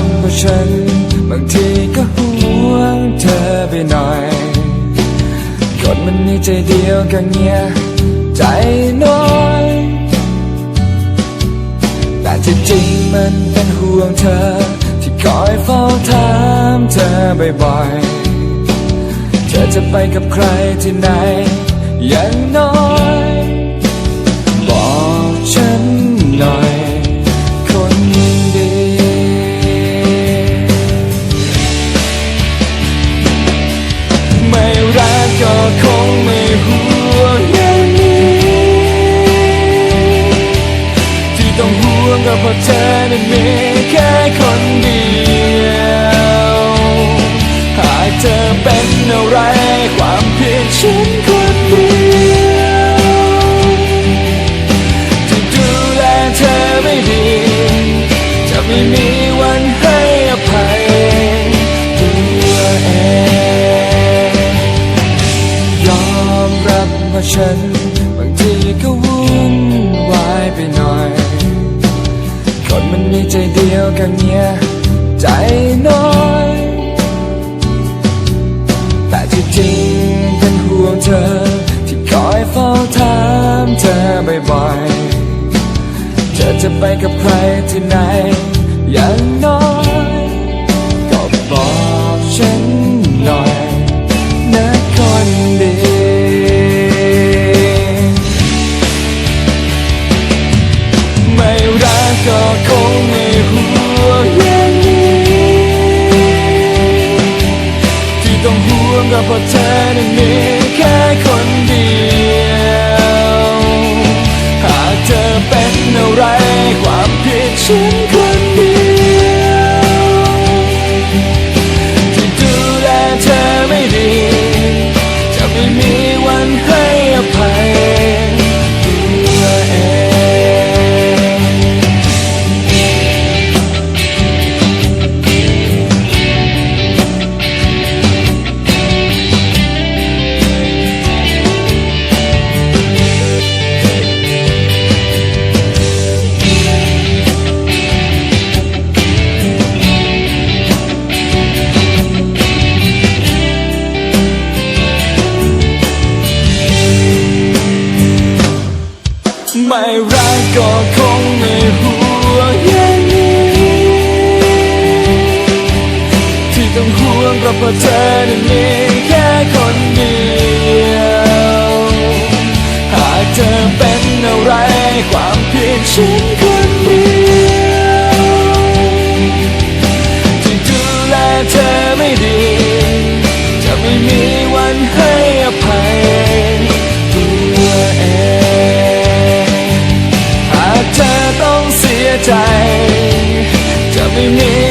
รับว่าฉัน บางทีก็ห่วงเธอไปหน่อยคนมันมีใจเดียวกันเนี่ยใจน้อย แต่ที่จริงมันเป็นห่วงเธอ ที่คอยเฝ้าถามเธอบ่อยๆ เธอจะไปกับใครที่ไหนอย่างน้อย ค่คนเดียวหากเธอเป็นอะไรความผิดฉันคนเดียวที่ดูแลเธอไม่ดี จะไม่มีวันให้อภัยตัวเองยอมรับว่าฉันบางทีก็วุ่นวายไปหน่อย คนมันมีใจเดียวกันเนี่ยใจน้อย แต่ที่จริงเป็นห่วงเธอ ที่คอยเฝ้าถามเธอบ่อยๆ เธอจะไปกับใครที่ไหนยัง มีแค่คนเดียว หากเธอเป็นอะไรความผิดฉันคนเดียวที่ดูแลเธอไม่ดี จะไม่มี ก็คงไม่ห่วงอย่างนี้ ที่ต้องห่วงก็เพราะเธอนั้นมีแค่คนเดียว หากเธอเป็นอะไรความผิดฉันค ใจ จะไม่มี